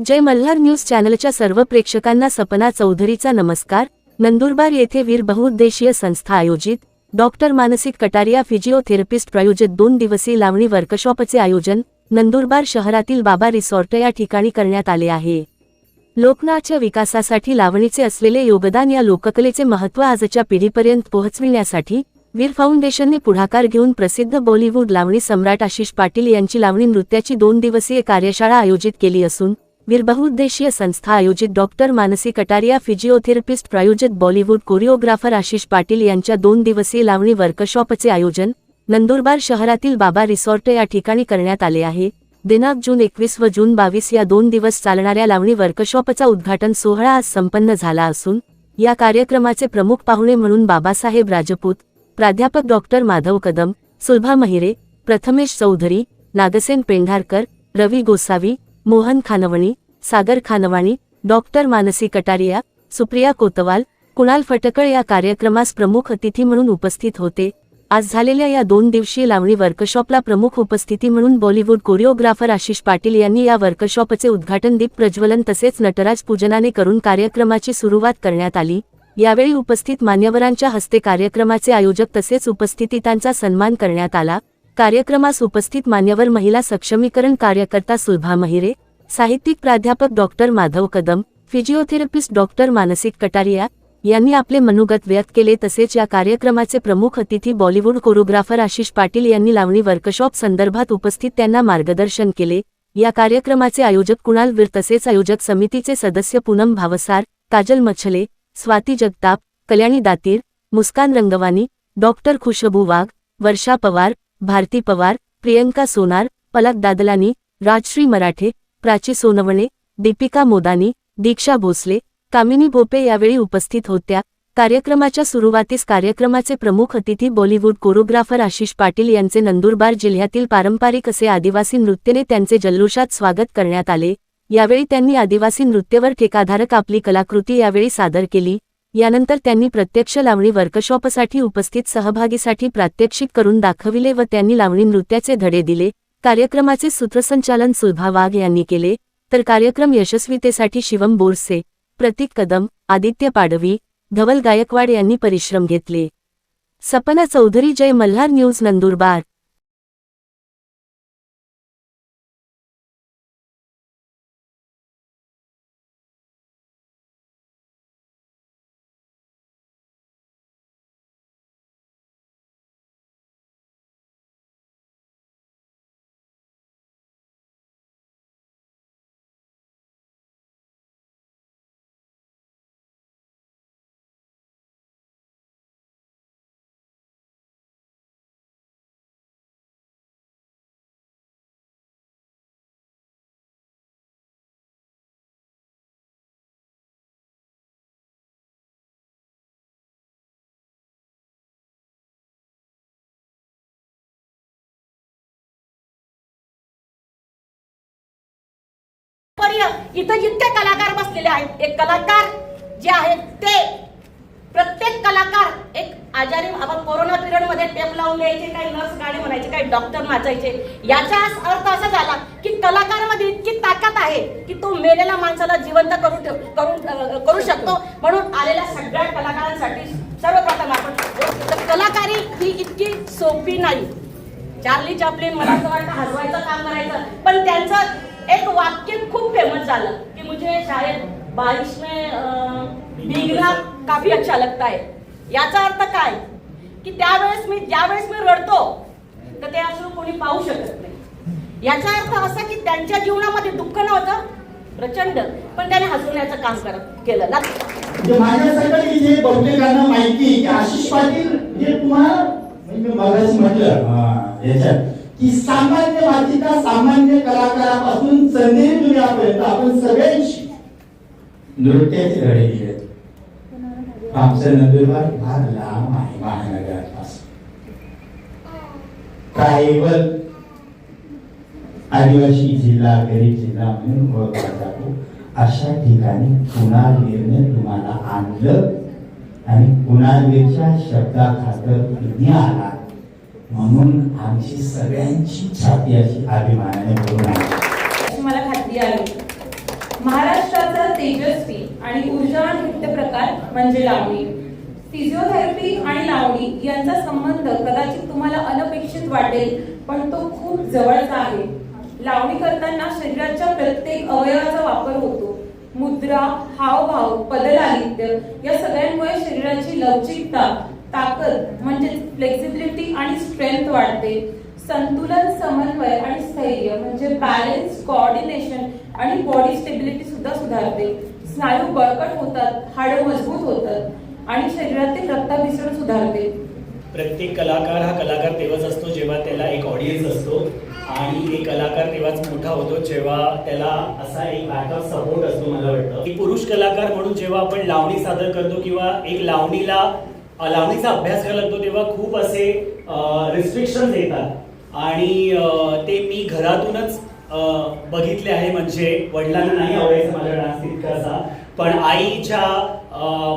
जय Malhar news चॅनलच्या सर्व प्रेक्षकांना सपना चौधरीचा नमस्कार. नंदुरबार येथे वीर बहुउद्देशीय संस्था आयोजित डॉक्टर मानसिक कटारिया फिजिओथेरपिस्ट प्रायोजित दोन दिवसीय लावणी वर्कशॉपचे आयोजन नंदुरबार शहरातील बाबा रिसॉर्ट या ठिकाणी करण्यात आले आहे. लोकनाच्या विकासासाठी लावणीचे असलेले योगदान या लोककलेचे महत्त्व आजच्या पिढीपर्यंत पोहोचविण्यासाठी वीर फाउंडेशनने पुढाकार घेऊन प्रसिद्ध बॉलिवूड लावणी सम्राट आशिष पाटील यांची लावणी नृत्याची दोन दिवसीय कार्यशाळा आयोजित केली असून वीर बहुउद्देशीय संस्था आयोजित डॉक्टर मानसी कटारिया फिजिओथेरपिस्ट प्रायोजित बॉलिवूड कोरिओग्राफर आशिष पाटील यांच्या दोन दिवसीय लावणी वर्कशॉपचे आयोजन नंदुरबार शहरातील बाबा रिसॉर्ट या ठिकाणी करण्यात आले आहे दिनांक जून एकवीस व जून बावीस या दोन दिवस चालणाऱ्या लावणी वर्कशॉपचा उद्घाटन सोहळा आज संपन्न झाला असून या कार्यक्रमाचे प्रमुख पाहुणे म्हणून बाबासाहेब राजपूत प्राध्यापक डॉक्टर माधव कदम सुलभा महिरे प्रथमेश चौधरी नागसेन पेंढारकर रवी गोसावी मोहन खानवणी सागर खानवाणी डॉक्टर मानसी कटारिया सुप्रिया कोतवाल कुणाल फटकळ या कार्यक्रमास प्रमुख अतिथी म्हणून उपस्थित होते. आज झालेल्या या दोन दिवसीय लावणी वर्कशॉपला प्रमुख उपस्थिती म्हणून बॉलिवूड कोरिओग्राफर आशिष पाटील यांनी या वर्कशॉपचे उद्घाटन दीप प्रज्वलन तसेच नटराज पूजनाने करून कार्यक्रमाची सुरुवात करण्यात आली. यावेळी उपस्थित मान्यवरांच्या हस्ते कार्यक्रमाचे आयोजक तसेच उपस्थितितांचा सन्मान करण्यात आला. कार्यक्रमास उपस्थित मान्यवर महिला सक्षमीकरण कार्यकर्ता सुलभा महिरे साहित्यिक प्राध्यापक doctor Madhav Kadam physiotherapist doctor मानसिक कटारिया यांनी आपले मनोगत व्यक्त केले. तसेच या कार्यक्रमाचे प्रमुख अतिथी बॉलिवूड कोरिओग्राफर आशिष पाटील यांनी लावणी वर्कशॉप संदर्भात उपस्थित त्यांना मार्गदर्शन केले. या कार्यक्रमाचे आयोजक कुणाल वीर तसेच आयोजक समितीचे सदस्य पूनम भावसार काजल मच्छले स्वाती जगताप कल्याणी दातीर मुस्कान रंगवानी डॉक्टर खुशबू वाघ वर्षा पवार भारती पवार प्रियंका सोनार पलक दादलानी राजश्री मराठे प्राची सोनवणे दीपिका मोदानी दीक्षा भोसले कामिनी भोपे यावेळी उपस्थित होत्या. कार्यक्रमाच्या सुरुवातीस कार्यक्रमाचे प्रमुख अतिथी बॉलिवूड कोरिओग्राफर आशिष पाटील यांचे नंदुरबार जिल्ह्यातील पारंपरिक असे आदिवासी नृत्यने त्यांचे जल्लोषात स्वागत करण्यात आले. यावेळी त्यांनी आदिवासी नृत्यवर ठेकाधारक आपली कलाकृती यावेळी सादर केली. यानंतर त्यांनी प्रत्यक्ष लावणी वर्कशॉपसाठी उपस्थित सहभागीसाठी प्रात्यक्षिक करून दाखविले व त्यांनी लावणी नृत्याचे धडे दिले. कार्यक्रमाचे सूत्रसंचालन सुलभा वाघ यांनी केले. तर कार्यक्रम यशस्वीतेसाठी शिवम बोरसे प्रतीक कदम आदित्य पाडवी धवल गायकवाड यांनी परिश्रम घेतले. सपना चौधरी जय मल्हार न्यूज नंदुरबार. पर्य इथं जितके कलाकार बसलेले आहेत एक कलाकार जे आहेत ते प्रत्येक कलाकार एक आजारी आपण कोरोना पिरियडमध्ये टेप लावून द्यायचे काही नर्स गाणे म्हणायचे काही डॉक्टर नाचायचे. याचा अर्थ असा झाला की कलाकारामध्ये इतकी ताकद आहे की तो मेलेल्या माणसाला जिवंत करू ठेव- करून करू शकतो. म्हणून आलेल्या सगळ्या कलाकारांसाठी सर्वप्रथम आपण तर कलाकारी ही इतकी सोपी नाही. चार्ली चॅपलिन मला असं वाटतं हसवायचं काम करायचं पण त्यांचं एक वाक्य खूप फेमस झालं की मुझे शायद बारिश में भीगना काफी अच्छा लगता है. याचा अर्थ काय? की त्यावेळेस मी ज्यावेळेस मी रडतो तर ते अश्रू कोणी पाहू शकत नाही. याचा अर्थ असा की त्यांच्या जीवनामध्ये दुःख नव्हतं प्रचंड पण त्याने हसवण्याचं काम करत केलं. ना? म्हणजे माझ्यासाठी जे बहुतेकांना माहिती की आशिष पाटील हे तुम्हाला म्हणजे मी मगाशी म्हटलं. याच्यात. की सामान्य मातीचा सामान्य कलाकारापासून चंदेरी दुनियापर्यंत आपण सगळ्यांशी नृत्याचे धडे दिले आमचं नंदुरबार फार लांब आहे महानगरापासून. ट्रायबल आदिवासी जिल्हा गरीब जिल्हा म्हणून ओळखला जातो. अशा ठिकाणी कुणालवीरने तुम्हाला आणलं आणि कुणालवीरच्या शब्दाखातर तुम्ही आला म्हणून आमची सगळ्यांची छाती अशी अभिमानाने भरून आहे. मला खात्री आली. महाराष्ट्राचा तेजस्वी आणि ऊर्जावान नृत्य प्रकार म्हणजे लावणी. फिजिओथेरपी आणि लावणी यांचा संबंध कदाचित तुम्हाला अनपेक्षित वाटेल पण तो खूप जवळचा आहे. लावणी करताना शरीराच्या प्रत्येक अवयवाचा वापर होतो. मुद्रा हावभाव पदलालित्य या सगळ्यांमुळे शरीराची लवचिकता ताकद म्हणजेच फ्लेक्सिबिलिटी आणि स्ट्रेंथ वाढते. संतुलन समन्वय आणि स्थैर्य म्हणजे बॅलन्स कोऑर्डिनेशन आणि बॉडी स्टेबिलिटी सुद्धा सुधारते. स्नायू बळकट होतात हाडं मजबूत होतात आणि शरीरातील रक्ताभिसरण सुधारते. प्रत्येक कलाकार हा कलाकार तेव्हाच असतो जेव्हा त्याला एक ऑडियन्स असतो आणि एक कलाकार तेव्हाच मोठा होतो जेव्हा त्याला असा एक बॅकअप सपोर्ट असतो मला वाटतं. एक पुरुष कलाकार म्हणून जेव्हा आपण लावणी सादर करतो किंवा एक लावणीला लावणीचा अभ्यास करायला लागतो तेव्हा खूप असे रिस्ट्रिक्शन येतात. आणि ते मी घरातूनच बघितले आहे. म्हणजे वडिलांना नाही आवडायचं माझ्या डान्स तितकासा. पण आईच्या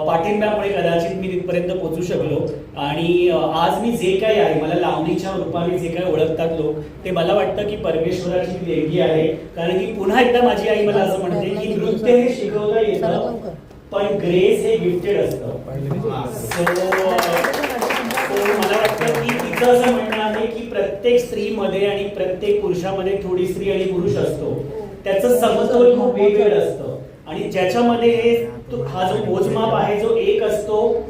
पाठिंब्यामुळे कदाचित मी तिथपर्यंत पोहोचू शकलो. आणि आज मी जे काही आहे मला लावणीच्या रूपाने जे काही ओळखतात लोक ते मला वाटतं की परमेश्वराची देणगी आहे. कारण की पुन्हा एकदा माझी आई मला असं म्हणते की नृत्य हे शिकवता येतं. पण ग्रेस हे गिफ्टेड असतं. मला वाटतं की तिचं असं म्हणणं आहे की प्रत्येक स्त्रीमध्ये आणि प्रत्येक पुरुषामध्ये थोडी स्त्री आणि पुरुष असतो. त्याचं समतोल खूप वेगवेगळं असतं. आणि ज्याच्यामध्ये हे तो- हा जो मोजमाप आहे जो एक असतो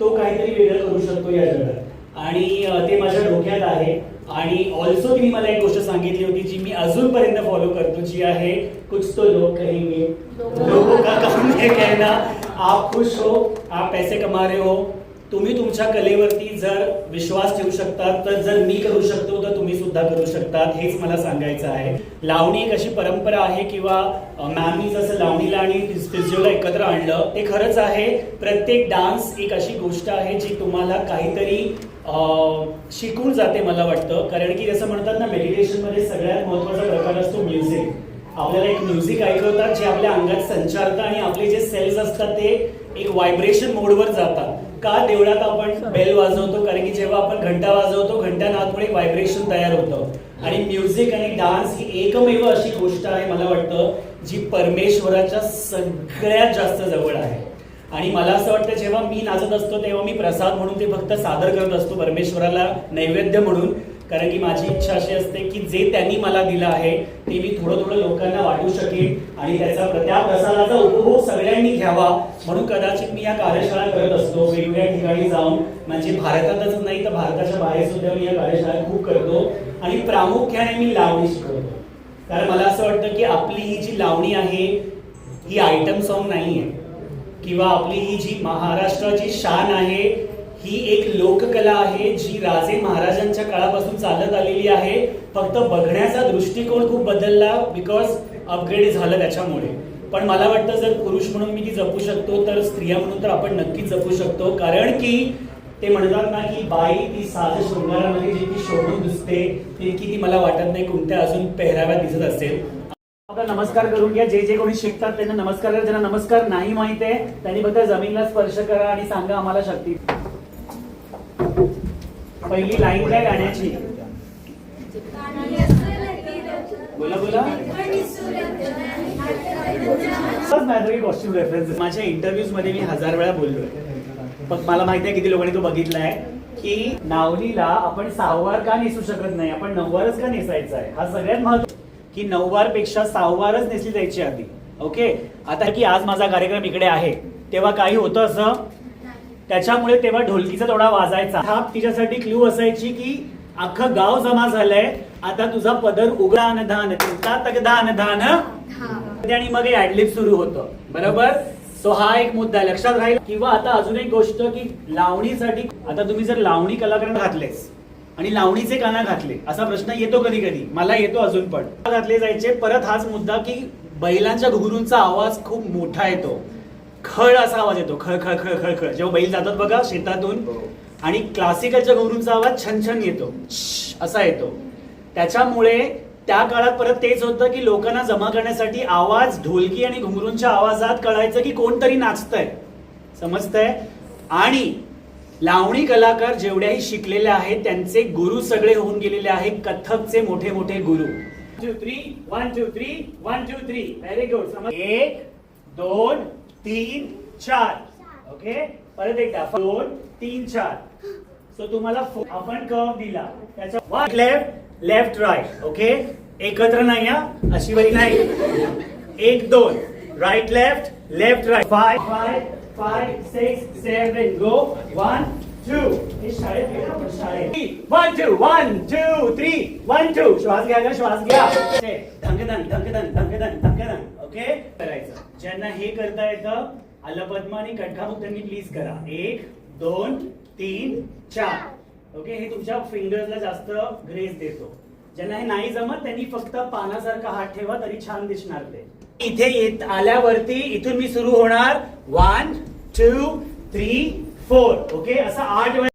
तो काहीतरी वेगळं करू शकतो या जगात. आणि ते माझ्या डोक्यात आहे. आणि ऑल्सो तिने मला एक गोष्ट सांगितली होती जी मी अजूनपर्यंत फॉलो करतो जी आहे कुछ तो लोग कहेंगे। लोगों का काम है कहना आप खुश हो आप पैसे कमा रहे हो तुम्ही तुमच्या कलेवरती जर विश्वास ठेवू शकतात तर जर मी करू शकतो तर तुम्ही सुद्धा करू शकतात. हेच मला सांगायचं आहे. लावणी एक अशी परंपरा आहे किंवा मॅमनी जसं लावणीला आणि फिजिओला एकत्र आणलं ते खरंच आहे. प्रत्येक डान्स एक अशी गोष्ट आहे जी तुम्हाला काहीतरी शिकून जाते मला वाटतं. कारण की जसं म्हणतात ना मेडिटेशनमध्ये सगळ्यात महत्त्वाचा प्रकार असतो म्युझिक आपल्याला एक म्युझिक ऐकवतात जे आपल्या अंगात संचारतं आणि आपले जे सेल्स असतात ते एक व्हायब्रेशन मोडवर जातात. का देवळात आपण बेल वाजवतो? कारण की जेव्हा आपण घंटा वाजवतो घंटा नादमुळे व्हायब्रेशन तयार होतं. आणि म्युझिक आणि डान्स ही एकमेव अशी गोष्ट आहे मला वाटतं जी परमेश्वराच्या सगळ्यात जास्त जवळ आहे. आणि मला असं वाटतं जेव्हा मी नाचत असतो तेव्हा मी प्रसाद म्हणून ते फक्त सादर करत असतो परमेश्वराला नैवेद्य म्हणून. कारण की माझी इच्छा अशी असते की जे त्यांनी मला दिलं आहे ते मी थोडं थोडं लोकांना वाटू शकेन आणि त्याचा त्या प्रसादाचा उपभोग सगळ्यांनी घ्यावा. म्हणून कदाचित मी या कार्यशाळा करत असतो. वेगवेगळ्या ठिकाणी जाऊन म्हणजे भारतातच नाही तर भारताच्या बाहेर सुद्धा मी या कार्यशाळा खूप करतो. आणि प्रामुख्याने मी लावणी शिकवतो. कारण मला असं वाटतं की आपली ही जी लावणी आहे ही आयटम सॉन्ग नाही आहे किंवा आपली ही जी महाराष्ट्राची शान आहे ही एक लोककला आहे जी राजे महाराजांच्या काळापासून चालत आलेली आहे. फक्त बघण्याचा दृष्टिकोन खूप बदलला बिकॉज अपग्रेड झालं त्याच्यामुळे. पण मला वाटतं जर पुरुष म्हणून मी ती जपू शकतो तर स्त्रिया म्हणून तर आपण नक्कीच जपू शकतो. कारण की ते म्हणतात ना की बाई ती साज शृंगारामध्ये जी ती शोभून दिसते तितकी ती मला वाटत नाही कोणत्या अजून पेहराव्यात दिसत असेल. आपला नमस्कार करून घ्या. जे जे कोणी शिकतात त्यांना नमस्कार करा. ज्यांना नमस्कार नाही माहीत आहे त्यांनी फक्त जमीनला स्पर्श करा आणि सांगा आम्हाला शक्ती. पहिली लाईन काय गाण्याची? बोला बोला. कॉस्ट्युम रेफरन्स माझ्या इंटरव्ह्यूजमध्ये मी हजार वेळा बोललोय. पण मला माहिती आहे किती लोकांनी तो बघितलाय की नावलीला आपण सहावार का नेसू शकत नाही? आपण नऊवारच का नेसायचा आहे? हा सगळ्यात महत्त्व की नऊवारपेक्षा सहावारच नेसली जायची आधी. ओके आता की आज माझा कार्यक्रम इकडे आहे तेव्हा काही होतं असं? त्याच्यामुळे तेव्हा ढोलकीचा थोडा वाजायचा. हा तिच्यासाठी क्ल्यू असायची की अख्खं गाव जमा झालंय. आता तुझा पदर उघडान धान तिचा तगदान धान आणि मग ऍडलिप सुरू होतं. बरोबर? सो हा एक मुद्दा. लक्षात राहील. किंवा आता अजून एक गोष्ट की लावणीसाठी आता तुम्ही जर लावणी कलाकार घातलेस आणि लावणीचे काना घातले असा प्रश्न येतो कधी कधी मला येतो अजून पण. घातले जायचे. परत हाच मुद्दा की बैलांच्या घुगरूंचा आवाज खूप मोठा येतो. खळ असा आवाज येतो. खळ खळ खळ खळ खळ. जेव्हा बैल जातात बघा शेतातून आणि क्लासिकलच्या घुगरूंचा आवाज छन छन येतो. असा येतो. त्याच्यामुळे त्या काळात परत तेच होतं की लोकांना जमा करण्यासाठी आवाज ढोलकी आणि घुंगरूंच्या आवाजात कळायचं की कोणतरी नाचतंय. समजतंय? आणि लावणी कलाकार जेवढ्याही शिकलेले आहेत त्यांचे गुरु सगळे होऊन गेलेले आहेत कथकचे मोठे मोठे गुरु. Two three one two three one two three very good एक दोन तीन चार. ओके परत एकदा. दोन तीन चार. सो तुम्हाला आपण कर्व दिला. त्याचा one left left right okay एकत्र नाही हा? अशी वरी नाही. एक दोन. Right left left right five five five six seven go one two हे शाळेत गेलं आपण शाळेत? One two one two three one two श्वास घ्या श्वास घ्या. धंकधन धंकधन धंकधन धंकधन ओके करायचं. ज्यांना हे करता येतं अलपद्मा आणि कटखामुख त्यांनी प्लीज करा. एक दोन तीन चार. ओके हे तुमच्या फिंगर्सला जास्त ग्रेस देतो. ज्यांना हे नाही जमत त्यांनी फक्त पानासारखा हात ठेवा तरी छान दिसणार ते. इथे येत आल्यावरती इथून मी सुरू होणार. One two three four okay असं आठ वेळा